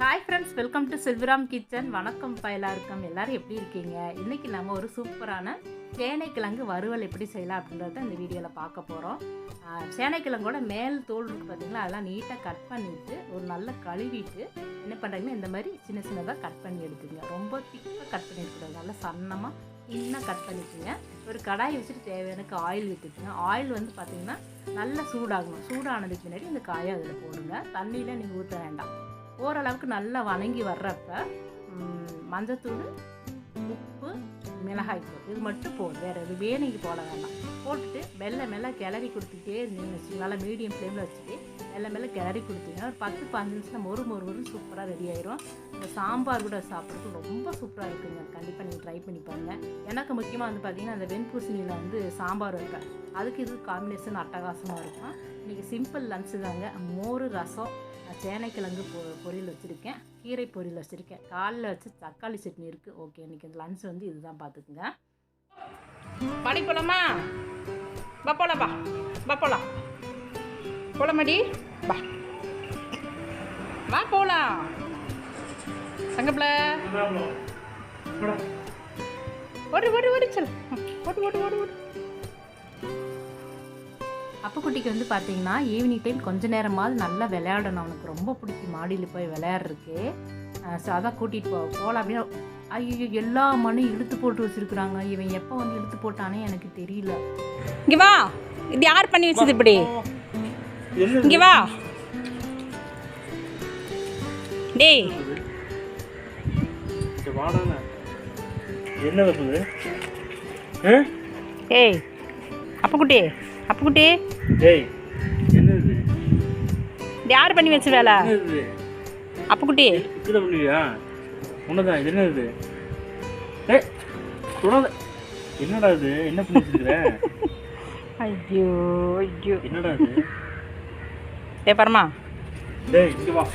Hi friends welcome to Selviram kitchen வணக்கம் பயலாருக்கம் எல்லாருக்கும். எல்லாரும் எப்படி இருக்கீங்க? இன்றைக்கி நம்ம ஒரு சூப்பரான சேனைக்கிழங்கு வறுவல் எப்படி செய்யலாம் அப்படின்றத இந்த வீடியோவில் பார்க்க போகிறோம் சேனைக்கிழங்கோட மேல் தோல் இருக்குது பார்த்தீங்களா அதெல்லாம் நீட்டாக கட் பண்ணிவிட்டு ஒரு நல்ல கழுவிட்டு என்ன பண்ணுறீங்கன்னா இந்த மாதிரி சின்ன சின்னதாக கட் பண்ணி எடுத்துங்க ரொம்ப திக்காக கட் பண்ணிடக்கூடாது நல்லா சன்னமாக இன்னும் கட் பண்ணிக்கோங்க. ஒரு கடாய் வச்சுட்டு தேவையான ஆயில் விட்டுக்குங்க. ஆயில் வந்து பார்த்திங்கன்னா நல்லா சூடாகணும். சூடானதுக்கு பின்னாடி இந்த காயை அதில் போடுங்க. தண்ணியில் நீங்கள் ஊற்ற வேண்டாம். ஓரளவுக்கு நல்லா வணங்கி வர்றப்ப மஞ்சத்தூள் உப்பு மிளகாய்த்தூள் இது மட்டும் போதும். வேறு எது வேணுங்க போட வேண்டாம். போட்டுட்டு மெல்ல மெல்ல கிளறி கொடுத்துட்டே இருந்துச்சு நல்லா மீடியம் ஃப்ளேமில் வச்சுட்டு மெல்ல மெல்ல கிளறி கொடுத்தீங்கன்னா ஒரு பத்து பதினஞ்சு நிமிஷம் மொறு மொறுன்னு சூப்பராக ரெடி ஆயிரும். இந்த சாம்பார் கூட சாப்பிட்றதுக்கு ரொம்ப சூப்பராக இருக்குங்க. கண்டிப்பாக நீங்கள் ட்ரை பண்ணி பாருங்கள் எனக்கு முக்கியமாக வந்து பார்த்தீங்கன்னா அந்த வெண்பூசணியில் வந்து சாம்பார் வைப்பேன் அதுக்கு இது காம்பினேஷன் அட்டகாசமாக இருக்கும். இன்றைக்கி சிம்பிள் லன்ச்சு தாங்க. மோர் ரசம் சேனைக்கிழங்கு பொ பொரியல் வச்சுருக்கேன். கீரை பொரியல் வச்சுருக்கேன். காலைல வச்சு தக்காளி சட்னி இருக்குது ஓகே இன்றைக்கி இந்த லன்ச் வந்து இதுதான் பார்த்துக்குங்க படி போலாமா பா போலாம் பா பா போலாம். போலாமாடி? பா வா போலாம். தங்கப்பில ஓடு ஓடு ஓடு சொல். ஓடு ஓடு ஓடு ஓடு. அப்புக்குட்டிக்கு வந்து பார்த்தீங்கன்னா ஈவினிங் டைம் கொஞ்ச நேரமாவது நல்லா விளையாடணும். அவனுக்கு ரொம்ப பிடிக்கும். மாடியில் போய் விளையாடுறதுக்கு. ஸோ அதான் கூட்டிகிட்டு போ போகலாம் அப்படின்னு ஐயோ எல்லா மண்ணும் இழுத்து போட்டு வச்சுருக்குறாங்க. இவன் எப்போ வந்து இழுத்து போட்டானே எனக்கு தெரியல. இங்க வா. இது யார் பண்ணி வச்சது இப்படி? இங்க வா. டேய். என்ன ஏய் அப்புக்குட்டி அப்புக்குட்டி டேய் என்னது? இது யார் பண்ணி வச்ச வேலை? என்னது? அப்புக்குட்டி உன்னதான் இது என்னது? ஏ தொடாத என்னடா இது? என்ன பண்ணி வச்சிருக்கிற? ஐயோ ஐயோ. என்னடா இது? ஏ பரமா. டேய் இங்க வா.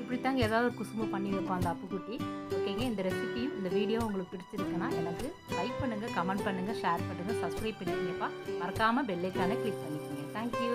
இப்படி தாங்க ஏதாவது ஒரு குசும்பு பண்ணி வைப்பான் அந்த அப்புக்குட்டி இருக்கீங்க இந்த ரெசிபியும் இந்த வீடியோ உங்களுக்கு பிடிச்சிருக்குன்னா எனக்கு லைக் பண்ணுங்கள் கமெண்ட் பண்ணுங்கள் ஷேர் பண்ணுங்கள் சப்ஸ்கிரைப் பண்ணிக்கிங்கப்பா. மறக்காமல் பெல்லைக்கான கிளிக் பண்ணிக்கோங்க. தேங்க்யூ